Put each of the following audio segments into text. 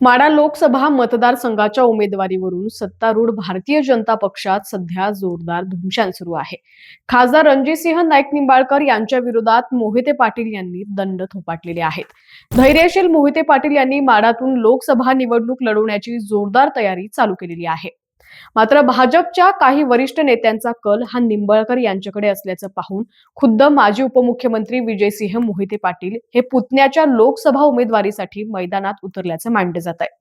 माडा लोकसभा मतदारसंघाच्या उमेदवारीवरून सत्तारूढ भारतीय जनता पक्षात सध्या जोरदार धुमशान सुरू आहे. खासदार रणजितसिंह नाईक निंबाळकर यांच्या विरोधात मोहिते पाटील यांनी दंड थोपाटलेले आहेत. धैर्यशील मोहिते पाटील यांनी माडातून लोकसभा निवडणूक लढवण्याची जोरदार तयारी चालू केलेली आहे. मात्र भाजपच्या काही वरिष्ठ नेत्यांचा कल हा निंबळकर यांच्याकडे असल्याचं पाहून खुद्द माजी उपमुख्यमंत्री विजयसिंह मोहिते पाटील हे पुतण्याच्या लोकसभा उमेदवारीसाठी मैदानात उतरल्याचं मांडलं जात आहे.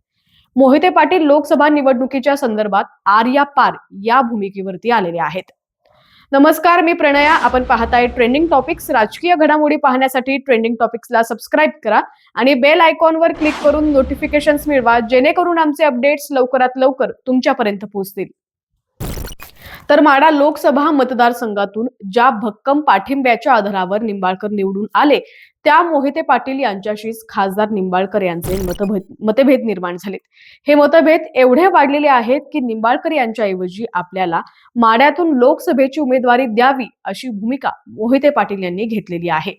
मोहिते पाटील लोकसभा निवडणुकीच्या संदर्भात आर या पार या भूमिकेवरती आलेले आहेत. नमस्कार मी प्रणया. आपण पाहताय ट्रेंडिंग टॉपिक्स राजकीय घडामोडी पाहण्यासाठी ट्रेंडिंग टॉपिक्सला सबस्क्राईब करा आणि बेल आयकॉनवर क्लिक करून नोटिफिकेशन्स मिळवा जेणेकरून आमचे अपडेट्स लवकरात लवकर तुमच्यापर्यंत पोहोचतील. तर माडा लोकसभा मतदारसंघातून ज्या भक्कम पाठिंब्याच्या आधारावर निंबाळकर निवडून आले त्या मोहिते पाटील यांच्याशीच खासदार निंबाळकर यांचे मतभेद मतभेद निर्माण झालेत. हे मतभेद एवढे वाढलेले आहेत की निंबाळकर यांच्याऐवजी आपल्याला माड्यातून लोकसभेची उमेदवारी द्यावी अशी भूमिका मोहिते पाटील यांनी घेतलेली आहे.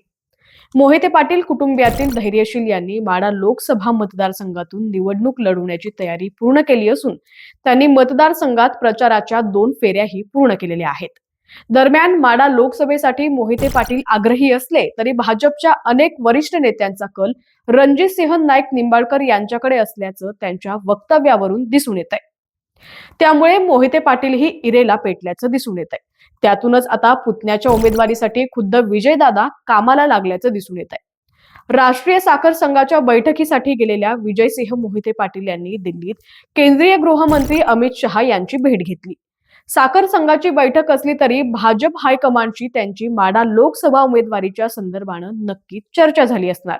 मोहिते पाटील कुटुंबियातील धैर्यशील यांनी माडा लोकसभा मतदारसंघातून निवडणूक लढवण्याची तयारी पूर्ण केली असून त्यांनी मतदारसंघात प्रचाराच्या दोन फेऱ्याही पूर्ण केलेल्या आहेत. दरम्यान माडा लोकसभेसाठी मोहिते पाटील आग्रही असले तरी भाजपच्या अनेक वरिष्ठ नेत्यांचा कल रणजित सिंह नाईक निंबाळकर यांच्याकडे असल्याचं त्यांच्या वक्तव्यावरून दिसून येत आहे त्यामुळे मोहिते पाटील ही इरेला पेटल्याचं दिसून येत आहे त्यातूनच आता पुतण्याच्या उमेदवारीसाठी खुद्द विजयदादा कामाला लागल्याचं दिसून येत आहे राष्ट्रीय साखर संघाच्या बैठकीसाठी गेलेल्या विजयसिंह मोहिते पाटील यांनी दिल्लीत केंद्रीय गृहमंत्री अमित शहा यांची भेट घेतली. साखर संघाची बैठक असली तरी भाजप हायकमांडची त्यांची माडा लोकसभा उमेदवारीच्या संदर्भानं नक्कीच चर्चा झाली असणार.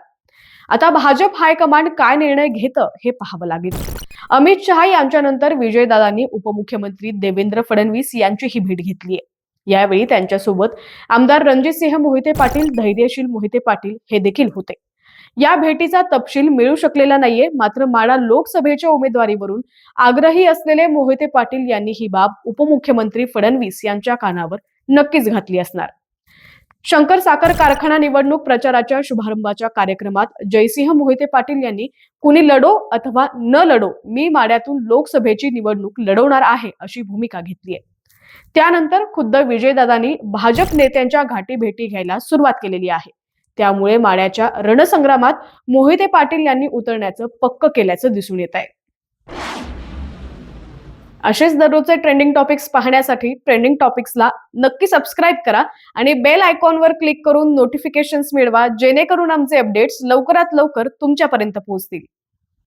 आता भाजप हायकमांड काय निर्णय घेतं हे पाहावं लागेल. अमित शहा यांच्यानंतर विजयदादांनी उपमुख्यमंत्री देवेंद्र फडणवीस यांची ही भेट घेतली आहे. यावेळी त्यांच्यासोबत आमदार रणजितसिंह मोहिते पाटील धैर्यशील मोहिते पाटील हे देखील होते. या भेटीचा तपशील मिळू शकलेला नाहीये मात्र माडा लोकसभेच्या उमेदवारीवरून आग्रही असलेले मोहिते पाटील यांनी ही बाब उपमुख्यमंत्री फडणवीस यांच्या कानावर नक्कीच घातली असणार. शंकर साखर कारखाना निवडणूक प्रचाराच्या शुभारंभाच्या कार्यक्रमात जयसिंह मोहिते पाटील यांनी कुणी लढो अथवा न लढो मी माड्यातून लोकसभेची निवडणूक लढवणार आहे अशी भूमिका घेतली आहे. त्यानंतर खुद्द विजयदादांनी भाजप नेत्यांच्या घाटी भेटी घ्यायला सुरुवात केलेली आहे. त्यामुळे माड्याच्या रणसंग्रामात मोहिते पाटील यांनी उतरण्याचं पक्क केल्याचं दिसून येत आहे. असेच दररोजचे ट्रेंडिंग टॉपिक्स पाहण्यासाठी ट्रेंडिंग टॉपिक्सला नक्की सबस्क्राईब करा आणि बेल आयकॉनवर क्लिक करून नोटिफिकेशन्स मिळवा जेणेकरून आमचे अपडेट्स लवकरात लवकर तुमच्यापर्यंत पोहोचतील.